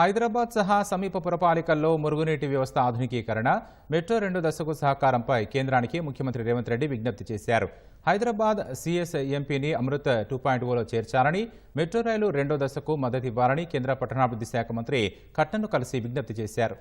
హైదరాబాద్ సహా సమీప పురపాలికల్లో మురుగునీటి వ్యవస్థ ఆధునికీకరణ మెట్రో రెండు దశకు సహకారంపై కేంద్రానికి ముఖ్యమంత్రి రేవంత్ రెడ్డి విజ్ఞప్తి చేశారు. హైదరాబాద్ సిఎస్ ఎంపీని అమృత్ టూ పాయింట్ ఓలో చేర్చాలని మెట్రో రైలు రెండో దశకు మద్దతు ఇవ్వాలని కేంద్ర పట్టణాభివృద్ధి శాఖ మంత్రి కట్టన్ను కలిసి విజ్ఞప్తి చేశారు.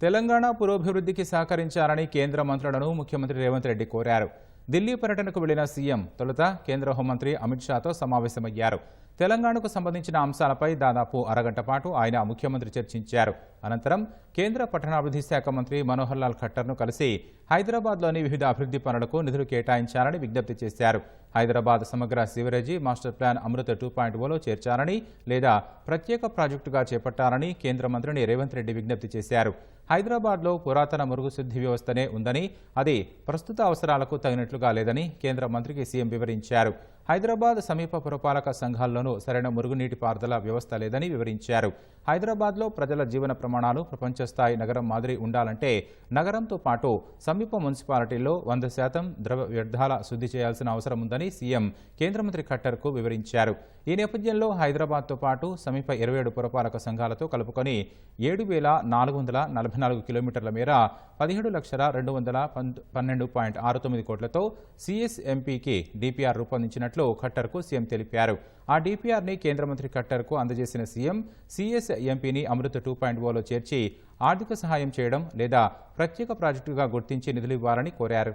తెలంగాణ పురోభివృద్ధికి సహకరించాలని కేంద్ర మంత్రులను ముఖ్యమంత్రి రేవంత్ రెడ్డి కోరారు. ఢిల్లీ పర్యటనకు వెళ్ళిన సీఎం తొలుత కేంద్ర హోంమంత్రి అమిత్ షాతో సమావేశమయ్యారు. తెలంగాణకు సంబంధించిన అంశాలపై దాదాపు అరగంట పాటు ఆయన ముఖ్యమంత్రి చర్చించారు. అనంతరం కేంద్ర పట్టణాభివృద్ధి శాఖ మంత్రి మనోహర్ లాల్ ఖట్టర్ను కలిసి హైదరాబాద్లోని వివిధ అభివృద్ధి పనులకు నిధులు కేటాయించాలని విజ్ఞప్తి చేశారు. హైదరాబాద్ సమగ్ర sewerage master plan Amrut two point Ola చేర్చాలని లేదా ప్రత్యేక ప్రాజెక్టుగా చేపట్టాలని కేంద్ర మంత్రిని రేవంత్ రెడ్డి విజ్ఞప్తి చేశారు. హైదరాబాద్లో పురాతన మురుగుశుద్ధి వ్యవస్థనే ఉందని అది ప్రస్తుత అవసరాలకు తగినట్లుగా లేదని కేంద్ర మంత్రికి సీఎం వివరించారు. హైదరాబాద్ సమీప పురపాలక సంఘాల్లోనూ సరైన మురుగునీటి పారుదల వ్యవస్థ లేదని వివరించారు. హైదరాబాద్లో ప్రజల జీవన ప్రమాణాలు ప్రపంచ స్థాయి నగరం మాదిరి ఉండాలంటే నగరంతో పాటు సమీప మున్సిపాలిటీల్లో వంద శాతం ద్రవ వ్యర్థాల శుద్ధి చేయాల్సిన అవసరం ఉందని సీఎం కేంద్ర మంత్రి ఖట్టర్కు వివరించారు. ఈ నేపథ్యంలో హైదరాబాద్తో పాటు సమీప ఇరవై ఏడు పురపాలక సంఘాలతో కలుపుకొని ఏడు వేల నాలుగు వందల నలభై పద్నాలుగు కిలోమీటర్ల మేర పదిహేడు లక్షల రెండు వందల పన్నెండు పాయింట్ ఆరు తొమ్మిది కోట్లతో సిఎస్ఎంపీకి డిపిఆర్ రూపొందించినట్లు ఖట్టర్కు సీఎం తెలిపారు. ఆ డిపిఆర్ని కేంద్ర మంత్రి ఖట్టర్కు అందజేసిన సీఎం సిఎస్ఎంపీని అమృత టూ పాయింట్ ఓలో చేర్చి ఆర్థిక సహాయం చేయడం లేదా ప్రత్యేక ప్రాజెక్టుగా గుర్తించి నిధులు ఇవ్వాలని కోరారు.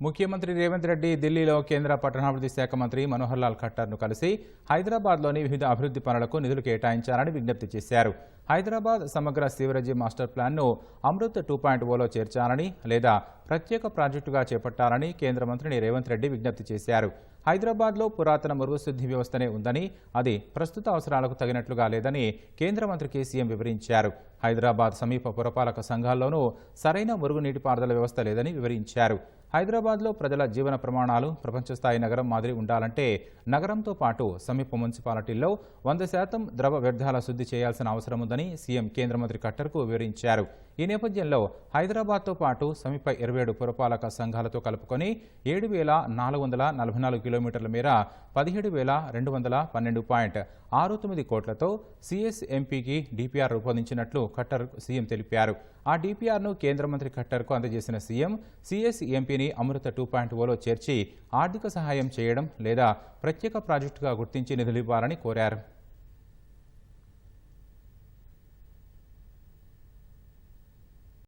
ముఖ్యమంత్రి రేవంత్ రెడ్డి ఢిల్లీలో కేంద్ర పట్టణాభివృద్ధి శాఖ మంత్రి మనోహర్ లాల్ ఖట్టర్ను కలిసి హైదరాబాద్లోని వివిధ అభివృద్ధి పనులకు నిధులు కేటాయించాలని విజ్ఞప్తి చేశారు. హైదరాబాద్ సమగ్ర సీవరేజీ మాస్టర్ ప్లాన్ను అమృత్ టూ పాయింట్ ఓలో చేర్చాలని లేదా ప్రత్యేక ప్రాజెక్టుగా చేపట్టాలని కేంద్ర మంత్రిని రేవంత్ రెడ్డి విజ్ఞప్తి చేశారు. హైదరాబాద్లో పురాతన మురుగుశుద్ధి వ్యవస్థనే ఉందని అది ప్రస్తుత అవసరాలకు తగినట్లుగా లేదని కేంద్ర మంత్రికి సీఎం వివరించారు. హైదరాబాద్ సమీప పురపాలక సంఘాల్లోనూ సరైన మురుగునీటిపారుదల వ్యవస్థ లేదని వివరించారు. హైదరాబాద్లో ప్రజల జీవన ప్రమాణాలు ప్రపంచస్థాయి నగరం మాదిరి ఉండాలంటే నగరంతో పాటు సమీప మున్సిపాలిటీల్లో వంద శాతం ద్రవ వ్యర్థాల శుద్ధి చేయాల్సిన అవసరం ఉందని సీఎం కేంద్ర మంత్రి ఖట్టర్కు వివరించారు. ఈ నేపథ్యంలో హైదరాబాద్తో పాటు సమీప ఇరవై ఏడు పురపాలక సంఘాలతో కలుపుకొని ఏడు వేల నాలుగు వందల నలభై నాలుగు కిలోమీటర్ల మేర పదిహేడు వేల రెండు వందల పన్నెండు పాయింట్ ఆరు తొమ్మిది కోట్లతో సిఎస్ఎంపీకి డిపిఆర్ రూపొందించినట్లు ఖట్టర్ సీఎం తెలిపారు. ఆ డిపిఆర్ను కేంద్ర మంత్రి ఖట్టర్కు అందజేసిన సీఎం సిఎస్ఎంపీని అమృత టూ పాయింట్ ఓలో చేర్చి ఆర్థిక సహాయం చేయడం లేదా ప్రత్యేక ప్రాజెక్టుగా గుర్తించి నిధులివ్వాలని కోరారు.